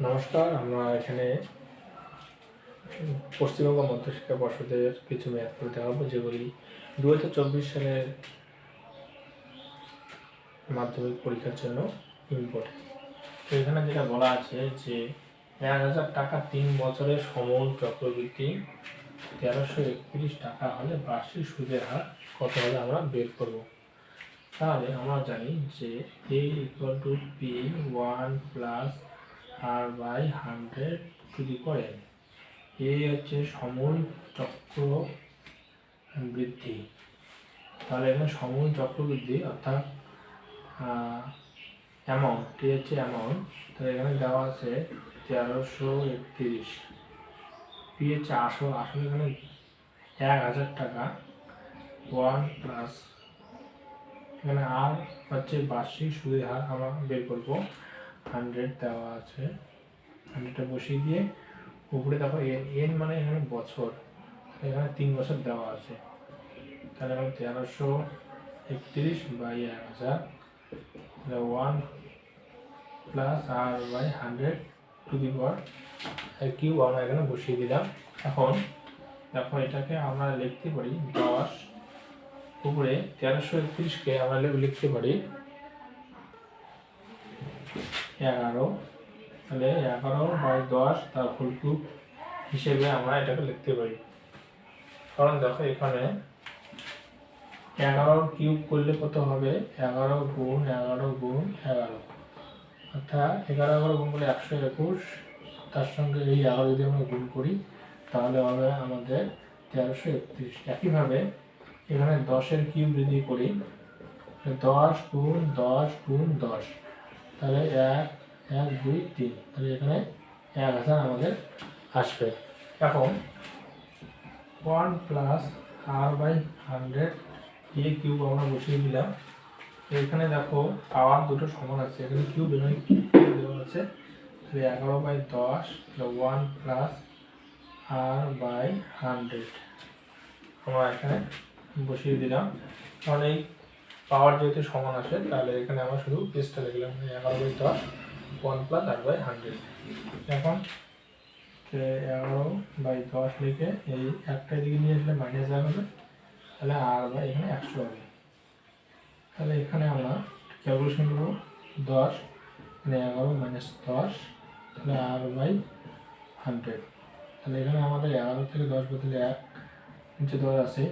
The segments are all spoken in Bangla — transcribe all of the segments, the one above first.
নমস্কার, আমরা এখানে পশ্চিমবঙ্গ মধ্যশিক্ষা পর্ষদের কিছু ম্যাথ করে দেখাবো যেগুলি দু হাজার চব্বিশ সালের মাধ্যমিক পরীক্ষার জন্য ইম্পর্টেন্ট তো এখানে যেটা বলা আছে যে এক হাজার টাকা তিন বছরের সমূল চক্রবৃদ্ধি তেরোশো একত্রিশ টাকা হলে বার্ষিক সুদের হার কত হলে আমরা বের করব। তাহলে আমরা জানি যে A equal to P one plus R by hundred to the power N এই হচ্ছে সমূল চক্র বৃদ্ধি। তাহলে এখানে সমূল চক্রবৃদ্ধি অর্থাৎ অ্যামাউন্ট টি হচ্ছে অ্যামাউন্ট তাহলে এখানে দেওয়া আছে তেরোশো একত্রিশ। পি হচ্ছে আসল, আসলে এখানে এক হাজার টাকা। ওয়ান প্লাস এখানে আর হচ্ছে বার্ষিক সুদের হার আমরা বের করব। হান্ড্রেড দেওয়া আছে। হান্ড্রেডটা বসিয়ে দিয়ে উপরে দেখো এন এন মানে এখানে বছর। এখানে তিন বছর দেওয়া আছে। তাহলে এখানে তেরোশো একত্রিশ বাই এক হাজার। One plus R by hundred to the power Q আমরা এখানে বসিয়ে দিলাম। এখন দেখো এটাকে আমরা লিখতে পারি দশ উপরে তেরোশো একত্রিশকে আমরা লিখতে পারি। এগারো তাহলে এগারো বাই দশ, তার ফুল কিউব হিসেবে আমরা এটাকে লিখতে পারি। কারণ দেখো এখানে এগারো কিউব করলে কত হবে? এগারো গুণ এগারো গুণ এগারো। অর্থাৎ এগারো এগারো গুণ করলে একশো একুশ। তার সঙ্গে এই এগারো যদি আমরা গুণ করি, তাহলে হবে আমাদের তেরোশো একত্রিশ। একইভাবে এখানে দশের কিউব যদি করি দশ গুণ দশ গুণ দশ। তাহলে এক এক, দুই, তিন। তাহলে এখানে এক হাজার আমাদের আসবে। এখন one plus R by hundred A cube আমরা বসিয়ে দিলাম। এখানে দেখো পাওয়ার দুটো সমান আছে। এখানে কিউব এখানে কিউব দেওয়া আছে। তাহলে এগারো বাই দশ one plus R by hundred আমরা এখানে বসিয়ে দিলাম। কারণ এই পাওয়ার যেহেতু সমান আসে তাহলে এখানে আমরা শুধু পেজটা লিখলাম এগারো বাই দশ one plus R by hundred এখন এগারো বাই দশ লিখে এই একটা দিকে নিয়ে আসলে মাইনাস যাবে তাহলে আর বাই এখানে একশো হবে। তাহলে এখানে আমরা ক্যালকুলেশন করব দশ মানে এগারো মাইনাস দশ, তাহলে আর বাই হান্ড্রেড তাহলে এখানে আমাদের এগারো থেকে দশ বদলে এক, নিচে দশ আছে,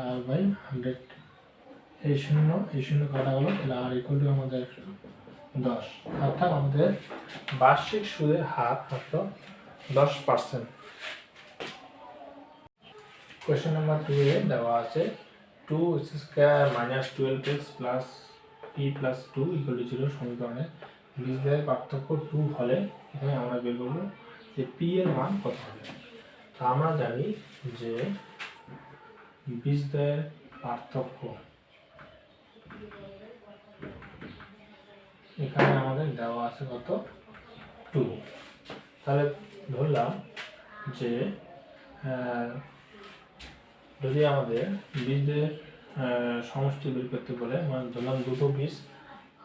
আর বাই হান্ড্রেড এই শূন্য এই শূন্য কাটা গেল তাহলে আর ইকুয়াল টু আমাদের দশ। অর্থাৎ আমাদের বার্ষিক সুদের হার মাত্র দশ পার্সেন্ট কোয়েশ্চেন নাম্বার টুয়ে দেওয়া আছে two square minus twelve X plus P plus two equal to zero সমীকরণে। বীজদের পার্থক্য টু হলে, এখানে আমরা বের করব যে পি এর মান কত হবে। তো আমরা জানি যে বীজদের পার্থক্য। এখানে আমাদের দেওয়া আছে কত? টু তাহলে ধরলাম যে যদি আমাদের বীজদের সমষ্টি বের করতে বলে মানে ধরলাম দুটো বীজ,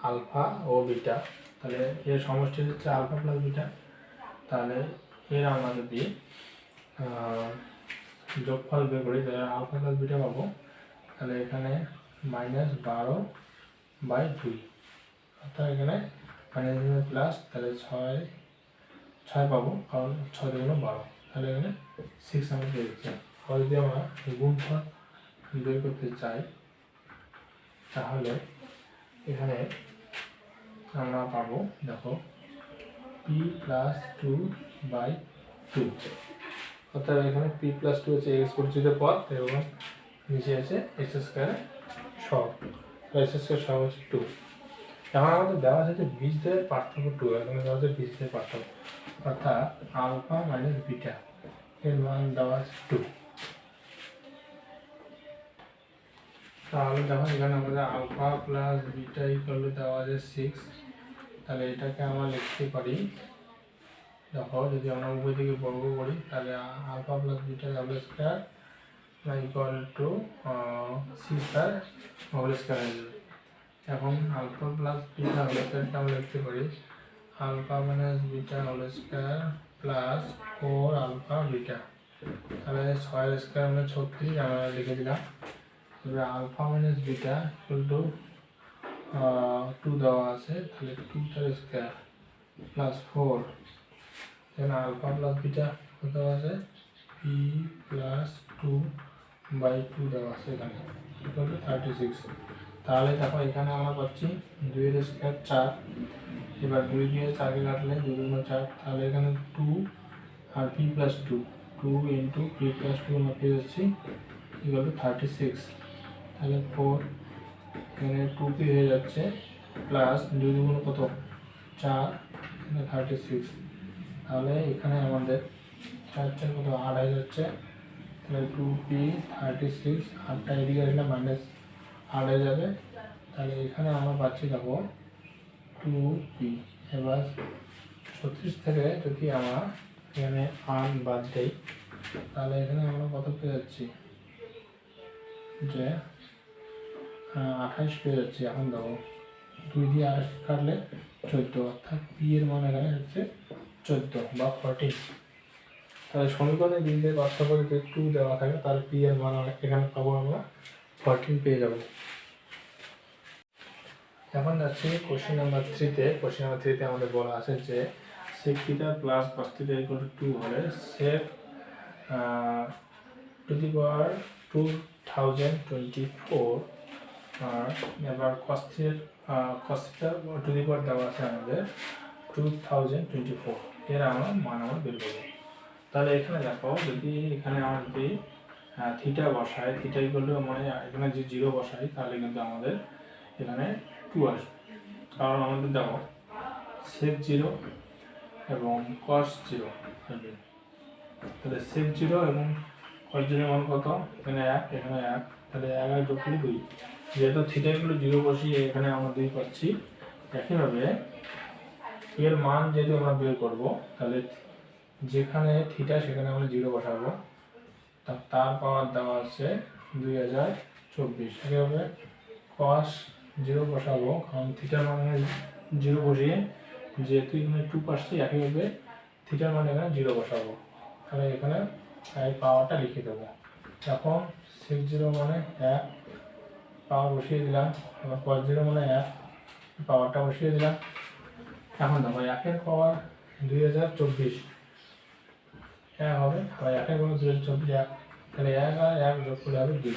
আলফা ও বিটা, তাহলে এর সমষ্টি হচ্ছে আলফা প্লাস বিটা, তাহলে এর আমরা যদি যোগফল বের করি, তাহলে আলফা প্লাস বিটা পাবো, তাহলে এখানে মাইনাস বারো বাই দুই। অর্থাৎ এখানে মাইনাস প্লাস তাহলে ছয় ছয় পাবো, কারণ ছয় দুগুণ বারো। তাহলে এখানে সিক্স আমরা পেয়ে যাচ্ছি আবার যদি আমরা গুণফল বের করতে চাই, তাহলে এখানে আমরা পাবো, দেখো P plus two by two অর্থাৎ এখানে পি প্লাস টু হচ্ছে এক্স পরিচিত পদ, এবং নিচে আছে এক্স স্কোয়ারের সব। এক্স স্কোয়ার সব হচ্ছে টু এখন আমাদের দেওয়া আছে যে বীজদের পার্থক্য টু, এখানে দেওয়া আছে বীজদের পার্থক্য। অর্থাৎ আলফা মাইনাস বিটা এর মান দেওয়া আছে টু। তাহলে দেখো এখানে আমাদের আলফা প্লাস বিটা ইকুয়াল দেওয়া আছে সিক্স তাহলে এটাকে আমরা লিখতে পারি, দেখো যদি আমরা উভয় দিকে বর্গ করি, তাহলে alpha plus beta double square equal to six R whole square হয়ে যাবে। এখন আলফা প্লাস বিটা হোল স্কোয়ারটা আমরা লিখতে পারি। Alpha minus beta whole square plus four alpha beta তাহলে ছয়ের স্কোয়ার মানে ছত্রিশ, আমরা লিখে দিলাম। এবার alpha minus beta equal to two দেওয়া আছে। তাহলে টু তার স্কোয়ার প্লাস ফোর এখানে আলফা প্লাস বিটা কত আছে? P plus two by two দেওয়া আছে এখানে। ইকুয়াল টু থার্টি সিক্স তাহলে দেখো এখানে আমরা পাচ্ছি দুইয়ের স্কোয়ার চার। এবার দুই দিয়ে চারকে কাটলে দুই দুগুণ চার, তাহলে এখানে টু আর P plus two two into P plus two আমরা পেয়ে যাচ্ছি ইকুয়াল টু থার্টি সিক্স তাহলে ফোর এখানে টু পি হয়ে যাচ্ছে প্লাস দুই দুগুণ কত? চার, এখানে থার্টি সিক্স তাহলে এখানে আমাদের চার চার কত? আট হয়ে যাচ্ছে। তাহলে টু পি থার্টি সিক্স আটটা এদিকে আসলে মাইনাস হয়ে যাবে। তাহলে এখানে আমরা পাচ্ছি দেখো টু পি এবার ছত্রিশ থেকে যদি আমরা এখানে আট বাদ দেই, তাহলে এখানে আমরা কত পেয়ে যাচ্ছি? যে আঠাশ পেয়ে যাচ্ছি। এখন দেখো, দুই দিয়ে আঠাশ কাটলে চোদ্দ, অর্থাৎ পি এর মান এখানে হচ্ছে চোদ্দ বা ফর্টিন তাহলে সমীকরণে বাস্তব করে যদি টু দেওয়া থাকে, তাহলে পি এর মান এখানে পাবো আমরা ফর্টিন পেয়ে যাব। এখন যাচ্ছি কোশ্চেন নাম্বার থ্রিতে কোশ্চেন নাম্বার থ্রিতে আমাদের বলা আছে যে sec theta plus cos theta equal to two হলে sec to the power two thousand twenty four আর এবার কস থিটার কস থিটা টু দি পাওয়ার দেওয়া আছে আমাদের টু থাউজেন্ড টোয়েন্টি ফোর এর আমরা মান আমরা বের করব। তাহলে এখানে দেখো, যদি এখানে আমরা যদি থিটা বসাই থিটা ইকুয়াল টু মানে এখানে যে জিরো বসাই, তাহলে কিন্তু আমাদের এখানে টু আসবে। কারণ আমাদের দেখো সেক জিরো এবং কস জিরো আসবে তাহলে সেক জিরো এবং কস জিরো মান কত? এখানে এক এখানে এক। তাহলে এক আর যোগ দুই। যেহেতু থিটাগুলো জিরো বসিয়ে এখানে আমরা দুই পাচ্ছি, একইভাবে এর মান যেহেতু আমরা বের করব, তাহলে যেখানে থিটা সেখানে আমরা জিরো বসাবো। তার পাওয়ার দেওয়া আছে দুই হাজার চব্বিশ। একইভাবে কস জিরো বসাবো, কারণ থিটার মানে জিরো বসিয়ে যেহেতু এখানে টু পাচ্ছি একইভাবে থিটার মানে এখানে জিরো বসাবো। তাহলে এখানে এই পাওয়ারটা লিখে দেবো। এখন সিক্স জিরো মানে এক পাওয়ার বসিয়ে দিলাম। এবার কস জিরো মানে এক, পাওয়ারটা বসিয়ে দিলাম। এখন দেখো একের পাওয়ার দুই হাজার চব্বিশ। এক হবে আবার একের পাওয়ার দুই হাজার চব্বিশ, এক করলে হবে দুই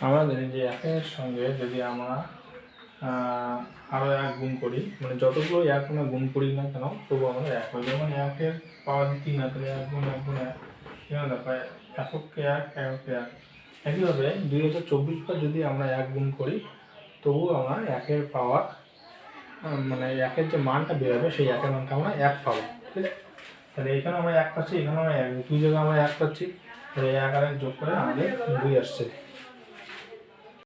আমরা জানি যে একের সঙ্গে যদি আমরা আহ, আরও এক গুণ করি মানে যতগুলো এক আমরা গুণ করি না কেন তবু আমাদের এক হয় যেমন একের পাওয়া তিন না তাহলে এক গুণ এক গুণ এক এখানে দেখো এককে এক এক একইভাবে দুই হাজার চব্বিশ বার যদি আমরা এক গুণ করি তবু আমরা একের পাওয়ার মানে একের যে মানটা বেরোবে সেই একের মানটা আমরা এক পাবো ঠিক আছে তাহলে এখানে আমরা এক পাচ্ছি, এখানে আমরা এক দুই জায়গায় আমরা এক পাচ্ছি, তাহলে এক আর এক যোগ করে আমাদের দুই আসছে।